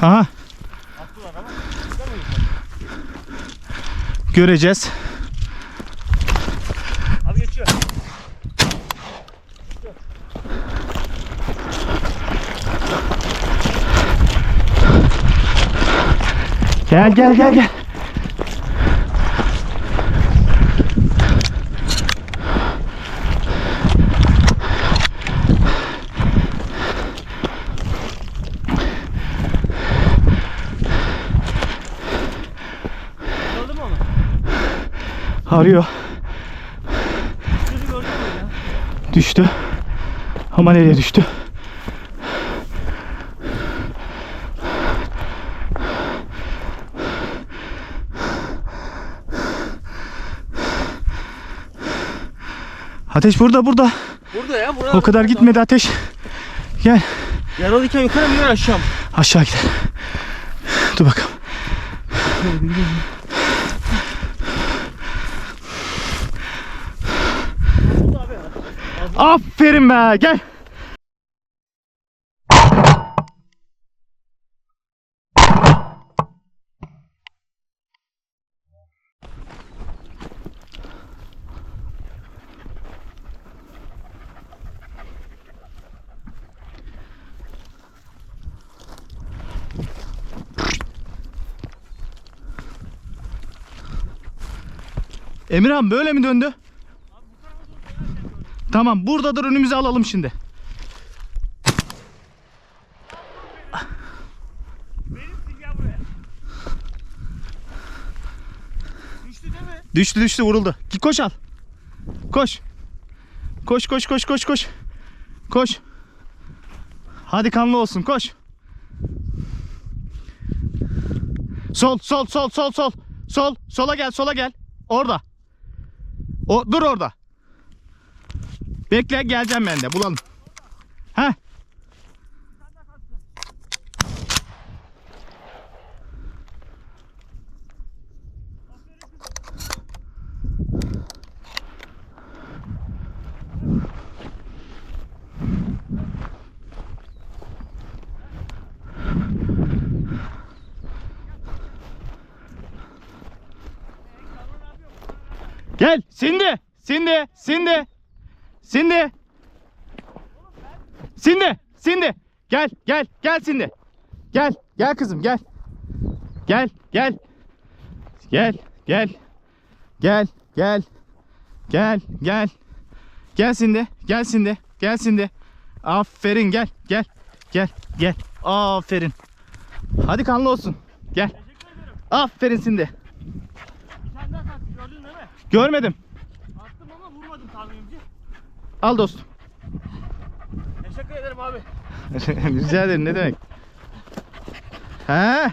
Çıkamıyoruz. göreceğiz. Abi geçiyor. Gel gel gel gel. Arıyor. Düştü. Ama nereye düştü? Ateş burada burada. Burada ya. Burada. O kadar gitmedi ateş. Gel Yaralıyken yukarı mı yukarı aşağı mı? aşağı gidelim. Dur bakalım. Burada abi. Aferin be gel. Emirhan böyle mi döndü? Tamam buradadır önümüze alalım şimdi. Düştü değil mi? Düştü düştü vuruldu. Koş al. Koş. Koş koş koş koş koş. Koş. Hadi kanlı olsun koş. Sol sol sol sol sol. Sol sola gel sola gel. Orada. O dur orada. Bekle geleceğim ben de bulalım. Heh. Gel. Sindi. Sindi. Sindi. Sindi. Sindi. Sindi. Gel gel gel Sindi. Gel gel kızım gel. Gel gel. Gel gel. Gel gel. Gel gel. Gel Sindi. Gel Sindi. Gel Sindi. Aferin gel gel. Gel gel. Aferin. Hadi kanlı olsun. Gel. Aferin Sindi. Görmedim. Al dostum. Teşekkür ederim abi. Rica ederim ne demek. He?